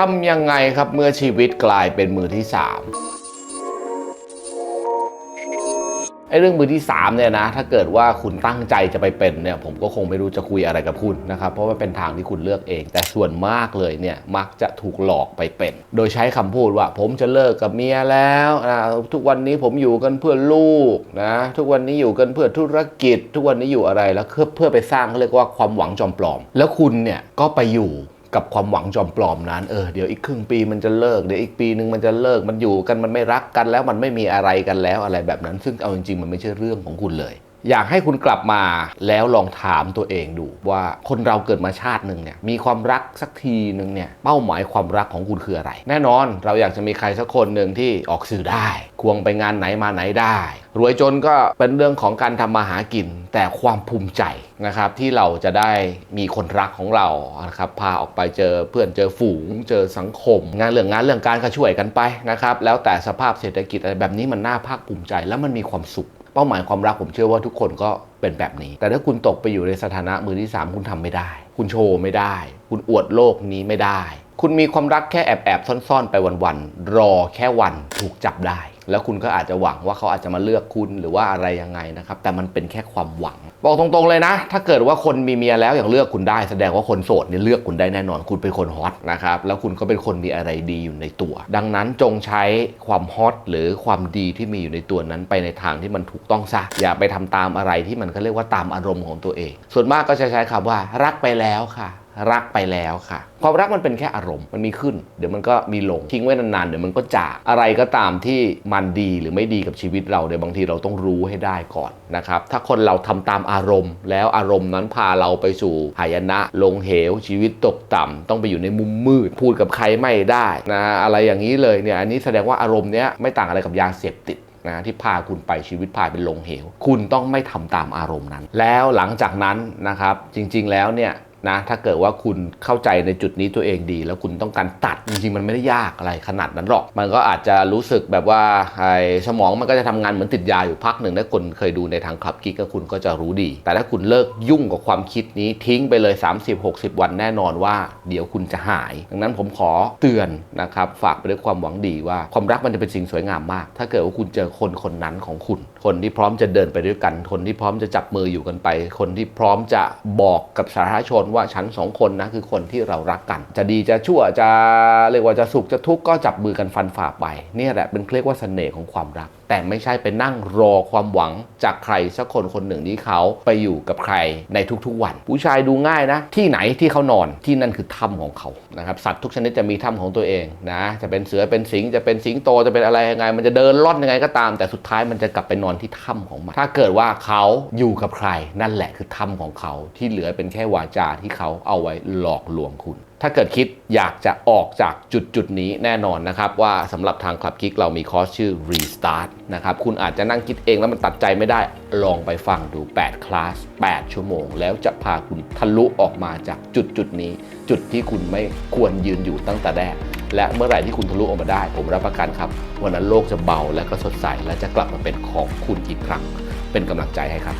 ทำยังไงครับเมื่อชีวิตกลายเป็นมือที่สามไอ้เรื่องมือที่3เนี่ยนะถ้าเกิดว่าคุณตั้งใจจะไปเป็นเนี่ยผมก็คงไม่รู้จะคุยอะไรกับคุณนะครับเพราะว่าเป็นทางที่คุณเลือกเอง แต่ส่วนมากเลยเนี่ยมักจะถูกหลอกไปเป็น โดยใช้คำพูดว่า ผมจะเลิกกับเมียแล้วนะทุกวันนี้ผมอยู่กันเพื่อลูกนะทุกวันนี้อยู่กันเพื่อธุรกิจ ทุกวันนี้อยู่อะไรแล้วเพื่อเพื่อไปสร้างเขาเรียกว่าความหวังจอมปลอม แล้วคุณเนี่ยก็ไปอยู่ กับความหวังจอมปลอมนั้น เออเดี๋ยวอีกครึ่งปีมันจะเลิกเดี๋ยวอีกปีนึงมันจะเลิกมันอยู่กันมันไม่รักกันแล้วมันไม่มีอะไรกันแล้วอะไรแบบนั้น ซึ่งเอาจริงๆมันไม่ใช่เรื่องของคุณเลย อยากให้คุณกลับมาแล้วลองถามตัวเองดูว่าคนเราเกิดมาชาติหนึ่งเนี่ยมีความรักสักทีหนึ่งเนี่ยเป้าหมายความรักของคุณคืออะไร แน่นอนเราอยากจะมีใครสักคนหนึ่งที่ออกสื่อได้ ควงไปงานไหนมาไหนได้ รวยจนก็เป็นเรื่องของการทำมาหากิน แต่ความภูมิใจนะครับที่เราจะได้มีคนรักของเรานะครับพาออกไปเจอเพื่อนเจอฝูง เจอสังคม งานเรื่องงานเรื่องการก็ช่วยกันไปนะครับแล้วแต่สภาพเศรษฐกิจอะไรแบบนี้มันน่าภาคภูมิใจ แล้วมันมีความสุข เป้าหมายความรักผมเชื่อว่าทุกคนก็เป็นแบบนี้ แต่ถ้าคุณตกไปอยู่ในสถานะมือที่ 3 คุณทำไม่ได้ คุณโชว์ไม่ได้ คุณอวดโลกนี้ไม่ได้ คุณมีความรักแค่แอบแอบซ่อนๆ ไปวันๆรอแค่วันถูกจับได้ แล้วคุณก็อาจจะหวังว่าเขาอาจจะมาเลือกคุณหรือว่าอะไรยังไงนะครับ แต่มันเป็นแค่ความหวัง บอกตรงๆเลยนะ ถ้าเกิดว่าคนมีเมียแล้วอย่างเลือกคุณได้แสดงว่าคนโสดเนี่ยเลือกคุณได้แน่นอน คุณเป็นคนฮอตนะครับ แล้วคุณก็เป็นคนมีอะไรดีอยู่ในตัว ดังนั้นจงใช้ความฮอตหรือความดีที่มีอยู่ในตัวนั้นไปในทางที่มันถูกต้องซะ อย่าไปทำตามอะไรที่มันเขาเรียกว่าตามอารมณ์ของตัวเอง ส่วนมากก็จะใช้คำว่ารักไปแล้วค่ะ รักไปแล้วค่ะ ความรักมันเป็นแค่อารมณ์มันมีขึ้น เดี๋ยวมันก็มีลงทิ้งไว้นานๆเดี๋ยวมันก็จากอะไรก็ตามที่มันดีหรือไม่ดีกับชีวิตเราเดี๋ยวบางทีเราต้องรู้ให้ได้ก่อนนะครับถ้าคนเราทำตามอารมณ์ แล้วอารมณ์นั้นพาเราไปสู่หายนะ ลงเหวชีวิตตกต่ำต้องไปอยู่ในมุมมืด พูดกับใครไม่ได้นะอะไรอย่างนี้เลยเนี่ยอันนี้แสดงว่าอารมณ์เนี้ยไม่ต่างอะไรกับยาเสพติดนะที่พาคุณไปชีวิตพาเป็นลงเหว คุณต้องไม่ทำตามอารมณ์นั้น แล้วหลังจากนั้นนะครับจริงๆแล้วเนี่ย นะถ้าเกิดว่าคุณเข้าใจในจุดนี้ตัวเองดี แล้วคุณต้องการตัดจริงๆมันไม่ได้ยากอะไรขนาดนั้นหรอก มันก็อาจจะรู้สึกแบบว่าไอ้สมองมันก็จะทำงานเหมือนติดยาอยู่พักหนึ่งถ้าคนเคยดูในทางคลับกิ๊กก็คุณก็จะรู้ดี แต่ถ้าคุณเลิกยุ่งกับความคิดนี้ทิ้งไปเลย 30-60 วันแน่นอนว่า เดี๋ยวคุณจะหาย ดังนั้นผมขอเตือนนะครับฝากไปด้วยความหวังดีว่าความรักมันจะเป็นสิ่งสวยงามมาก ถ้าเกิดว่าคุณเจอคนคนนั้นของคุณ คนที่พร้อมจะเดินไปด้วยกัน คนที่พร้อมจะจับมืออยู่กันไป คนที่พร้อมจะบอกกับสาธารณชนว่าฉันสองคนนะคือคนที่เรารักกัน จะดีจะชั่วจะเรียกว่าจะสุขจะทุกข์ก็จับมือกันฟันฝ่าไปนี่แหละเป็นเรียกว่าเสน่ห์ของความรักแต่ไม่ใช่ไปนั่งรอความหวังจากใครสักคนคนหนึ่งที่เขาไปอยู่กับใครในทุกๆวัน ผู้ชายดูง่ายนะ ที่ไหนที่เขานอนที่นั่นคือถ้ำของเขานะครับสัตว์ทุกชนิดจะมีถ้ำของตัวเองนะจะเป็นเสือเป็นสิงจะเป็นสิงโตจะเป็นอะไรยังไง มันจะเดินล่อนยังไงก็ตาม แต่สุดท้ายมันจะกลับไปนอนที่ถ้ำของมัน ถ้าเกิดว่าเขาอยู่กับใครนั่นแหละคือถ้ำของเขาที่เหลือเป็นแค่วาจาที่เขาเอาไว้หลอกลวงคุณ ถ้าเกิดคิดอยากจะออกจากจุดจุดนี้แน่นอนนะครับ ว่าสำหรับทางคลับคิกเรามีคอร์สชื่อ Restart นะครับ คุณอาจจะนั่งคิดเองแล้วมันตัดใจไม่ได้ลองไปฟังดู 8 คลาส 8 ชั่วโมง แล้วจะพาคุณทะลุออกมาจากจุดจุดนี้ จุดที่คุณไม่ควรยืนอยู่ตั้งแต่แรกและเมื่อไหร่ที่คุณทะลุออกมาได้ ผมรับประกันครับ วันนั้นโลกจะเบาและก็สดใสและจะกลับมาเป็นของคุณอีกครั้ง เป็นกำลังใจให้ครับ